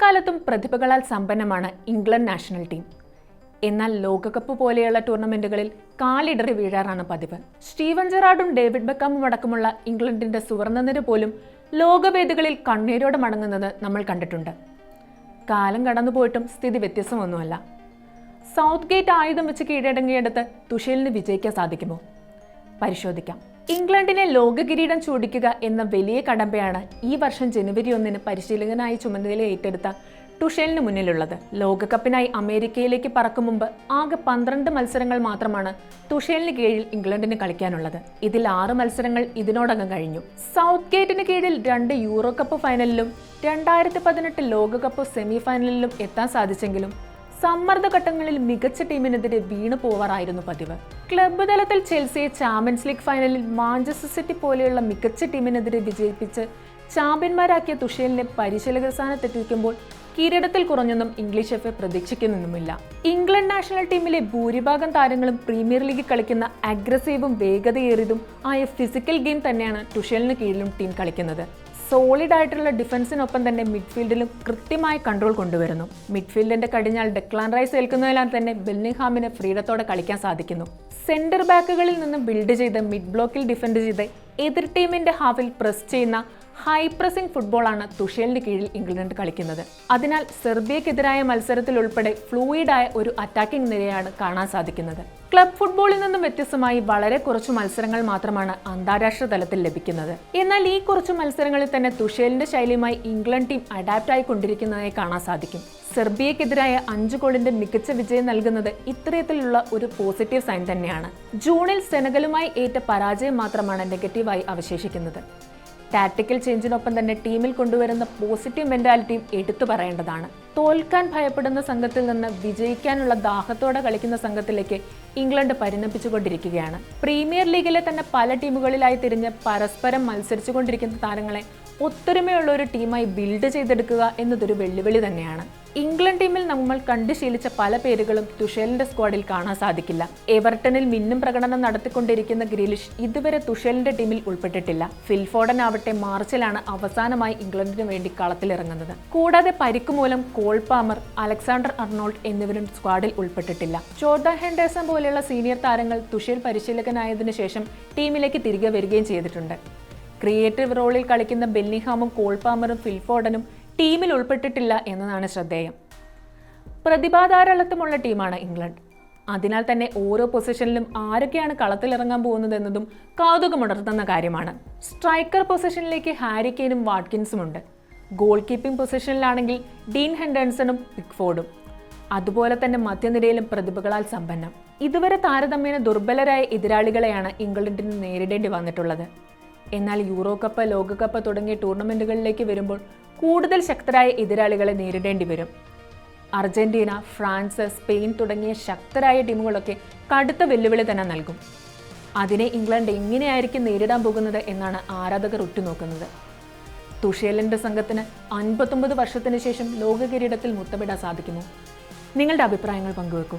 എക്കാലത്തും പ്രതിഭകളാൽ സമ്പന്നമാണ് England national team. എന്നാൽ ലോകകപ്പ് പോലെയുള്ള ടൂർണമെന്റുകളിൽ കാലിടറി വീഴാറാണ് പതിവ്. സ്റ്റീവൻ ജെറാർഡും ഡേവിഡ് ബെക്കാമും അടക്കമുള്ള ഇംഗ്ലണ്ടിന്റെ സുവർണനിര പോലും ലോകവേദികളിൽ കണ്ണീരോടെ മടങ്ങുന്നത് നമ്മൾ കണ്ടിട്ടുണ്ട്. കാലം കടന്നുപോയിട്ടും സ്ഥിതി വ്യത്യസ്തമൊന്നുമല്ല. സൗത്ത് ഗേറ്റ് ആയുധം വെച്ച് കീഴടങ്ങിയെടുത്ത് തുഷേലിന് വിജയിക്കാൻ സാധിക്കുമോ? പരിശോധിക്കാം. ഇംഗ്ലണ്ടിനെ ലോക കിരീടം ചൂടിക്കുക എന്ന വലിയ കടമ്പയാണ് ഈ വർഷം ജനുവരി ഒന്നിന് പരിശീലകനായി ചുമതല ഏറ്റെടുത്ത ടുഷേലിന് മുന്നിലുള്ളത്. ലോകകപ്പിനായി അമേരിക്കയിലേക്ക് പറക്കും മുമ്പ് ആകെ പന്ത്രണ്ട് മത്സരങ്ങൾ മാത്രമാണ് തുഷേലിന് കീഴിൽ ഇംഗ്ലണ്ടിന് കളിക്കാനുള്ളത്. ഇതിൽ ആറ് മത്സരങ്ങൾ ഇതിനോടകം കഴിഞ്ഞു. സൗത്ത് ഗേറ്റിന് കീഴിൽ രണ്ട് യൂറോ കപ്പ് ഫൈനലിലും രണ്ടായിരത്തി പതിനെട്ട് ലോകകപ്പ് സെമി ഫൈനലിലും എത്താൻ സാധിച്ചെങ്കിലും സമ്മർദ്ദഘട്ടങ്ങളിൽ മികച്ച ടീമിനെതിരെ വീണു പോവാറായിരുന്നു പതിവ്. ക്ലബ്ബ് തലത്തിൽ ചെൽസിയെ ചാമ്പ്യൻസ് ലീഗ് ഫൈനലിൽ മാഞ്ചസ്റ്റർ സിറ്റി പോലെയുള്ള മികച്ച ടീമിനെതിരെ വിജയിപ്പിച്ച് ചാമ്പ്യന്മാരാക്കിയ തുഷേലിനെ പരിശീലക സ്ഥാനത്തെത്തിക്കുമ്പോൾ കിരീടത്തിൽ കുറഞ്ഞൊന്നും ഇംഗ്ലീഷ് എഫ് എ പ്രതീക്ഷിക്കുന്നുമില്ല ഇംഗ്ലണ്ട് നാഷണൽ ടീമിലെ ഭൂരിഭാഗം താരങ്ങളും പ്രീമിയർ ലീഗിൽ കളിക്കുന്ന അഗ്രസീവും വേഗതയേറിയതും ആയ ഫിസിക്കൽ ഗെയിം തന്നെയാണ് ടുഷേലിന് കീഴിലും ടീം കളിക്കുന്നത്. സോളിഡ് ആയിട്ടുള്ള ഡിഫൻസിനൊപ്പം തന്നെ മിഡ്ഫീൽഡിലും കൃത്യമായ കൺട്രോൾ കൊണ്ടുവരുന്നു. മിഡ്ഫീൽഡിന്റെ കടിഞ്ഞാൽ ഡെക്ലാൻ റൈസ് ഏൽക്കുന്നതിനാൽ തന്നെ ബെല്ലിംഗ്ഹാമിന് ഫ്രീഡത്തോടെ കളിക്കാൻ സാധിക്കുന്നു. സെന്റർ ബാക്കുകളിൽ നിന്ന് ബിൽഡ് ചെയ്ത് മിഡ് ബ്ലോക്കിൽ ഡിഫെൻഡ് ചെയ്ത് എതിർ ടീമിന്റെ ഹാഫിൽ പ്രസ് ചെയ്യുന്ന ഹൈ പ്രസിംഗ് ഫുട്ബോളാണ് തുഷേലിന് കീഴിൽ ഇംഗ്ലണ്ട് കളിക്കുന്നത്. അതിനാൽ സെർബിയക്കെതിരായ മത്സരത്തിൽ ഉൾപ്പെടെ ഫ്ലൂയിഡായ ഒരു അറ്റാക്കിംഗ് നിരയാണ് കാണാൻ സാധിക്കുന്നത്. ക്ലബ് ഫുട്ബോളിൽ നിന്നും വ്യത്യസ്തമായി വളരെ കുറച്ച് മത്സരങ്ങൾ മാത്രമാണ് അന്താരാഷ്ട്ര തലത്തിൽ ലഭിക്കുന്നത്. എന്നാൽ ഈ കുറച്ച് മത്സരങ്ങളിൽ തന്നെ തുഷേലിന്റെ ശൈലിയുമായി ഇംഗ്ലണ്ട് ടീം അഡാപ്റ്റ് ആയിക്കൊണ്ടിരിക്കുന്നതായി കാണാൻ സാധിക്കും. സെർബിയക്കെതിരായ അഞ്ച് ഗോളിന്റെ മികച്ച വിജയം നൽകുന്നത് ഇത്തരത്തിലുള്ള ഒരു പോസിറ്റീവ് സൈൻ തന്നെയാണ്. ജൂണിൽ സെനഗലുമായി ഏറ്റ പരാജയം മാത്രമാണ് നെഗറ്റീവായി അവശേഷിക്കുന്നത്. ടാക്ടിക്കൽ ചേഞ്ചിനൊപ്പം തന്നെ ടീമിൽ കൊണ്ടുവരുന്ന പോസിറ്റീവ് മെന്റാലിറ്റിയും എടുത്തു പറയേണ്ടതാണ്. തോൽക്കാൻ ഭയപ്പെടുന്ന സംഘത്തിൽ നിന്ന് വിജയിക്കാനുള്ള ദാഹത്തോടെ കളിക്കുന്ന സംഘത്തിലേക്ക് ഇംഗ്ലണ്ട് പരിണമിച്ചുകൊണ്ടിരിക്കുകയാണ്. പ്രീമിയർ ലീഗിലെ തന്നെ പല ടീമുകളിലായി തിരിഞ്ഞ് പരസ്പരം മത്സരിച്ചുകൊണ്ടിരിക്കുന്ന താരങ്ങളെ ഒത്തൊരുമയുള്ള ഒരു ടീമായി ബിൽഡ് ചെയ്തെടുക്കുക എന്നതൊരു വെല്ലുവിളി തന്നെയാണ്. ഇംഗ്ലണ്ട് ടീമിൽ നമ്മൾ കണ്ടു ശീലിച്ച പല പേരുകളും തുഷേലിന്റെ സ്ക്വാഡിൽ കാണാൻ സാധിക്കില്ല. എവർട്ടണിൽ മിന്നും പ്രകടനം നടത്തിക്കൊണ്ടിരിക്കുന്ന ഗ്രീലിഷ് ഇതുവരെ തുഷേലിന്റെ ടീമിൽ ഉൾപ്പെട്ടിട്ടില്ല. ഫിൽഫോർഡൻ ആവട്ടെ മാർച്ചിലാണ് അവസാനമായി ഇംഗ്ലണ്ടിന് വേണ്ടി കളത്തിലിറങ്ങുന്നത്. കൂടാതെ പരിക്ക് കോൾ പാമർ അലക്സാണ്ടർ അർണോൾഡ് എന്നിവരും സ്ക്വാഡിൽ ഉൾപ്പെട്ടിട്ടില്ല. ജോർദാൻ ഹെൻഡേഴ്സൺ പോലെയുള്ള സീനിയർ താരങ്ങൾ തുഷേൽ പരിശീലകനായതിനു ശേഷം ടീമിലേക്ക് തിരികെ വരികയും ചെയ്തിട്ടുണ്ട്. ക്രിയേറ്റീവ് റോളിൽ കളിക്കുന്ന ബെല്ലിഹാമും കോൾ പാമറും ഫിൽഫോർഡനും ടീമിൽ ഉൾപ്പെട്ടിട്ടില്ല എന്നതാണ് ശ്രദ്ധേയം. പ്രതിഭാധാരാളിത്തമുള്ള ടീമാണ് ഇംഗ്ലണ്ട്. അതിനാൽ തന്നെ ഓരോ പൊസിഷനിലും ആരൊക്കെയാണ് കളത്തിലിറങ്ങാൻ പോകുന്നതെന്നതും കൗതുകമുണർത്തുന്ന കാര്യമാണ്. സ്ട്രൈക്കർ പൊസിഷനിലേക്ക് ഹാരി കെയ്നും വാട്കിൻസും ഉണ്ട് ഗോൾ കീപ്പിംഗ് പൊസിഷനിലാണെങ്കിൽ ഡീൻ ഹെൻഡേഴ്സണും പിക്ഫോർഡും. അതുപോലെ തന്നെ മധ്യനിരയിലും പ്രതിഭകളാൽ സമ്പന്നം. ഇതുവരെ താരതമ്യേന ദുർബലരായ എതിരാളികളെയാണ് ഇംഗ്ലണ്ടിന് നേരിടേണ്ടി വന്നിട്ടുള്ളത്. എന്നാൽ യൂറോ കപ്പ് ലോകകപ്പ് തുടങ്ങിയ ടൂർണമെന്റുകളിലേക്ക് വരുമ്പോൾ കൂടുതൽ ശക്തരായ എതിരാളികളെ നേരിടേണ്ടി വരും. അർജന്റീന ഫ്രാൻസ് സ്പെയിൻ തുടങ്ങിയ ശക്തരായ ടീമുകളൊക്കെ കടുത്ത വെല്ലുവിളി തന്നെ നൽകും. അതിനെ ഇംഗ്ലണ്ട് എങ്ങനെയായിരിക്കും നേരിടാൻ പോകുന്നത് എന്നാണ് ആരാധകർ ഉറ്റുനോക്കുന്നത്. തുഷേലിന്റെ സംഘത്തിന് അൻപത്തൊമ്പത് വർഷത്തിന് ശേഷം ലോക കിരീടത്തിൽ മുത്തമിടാൻ സാധിക്കുമോ നിങ്ങളുടെ അഭിപ്രായങ്ങൾ പങ്കുവെക്കൂ.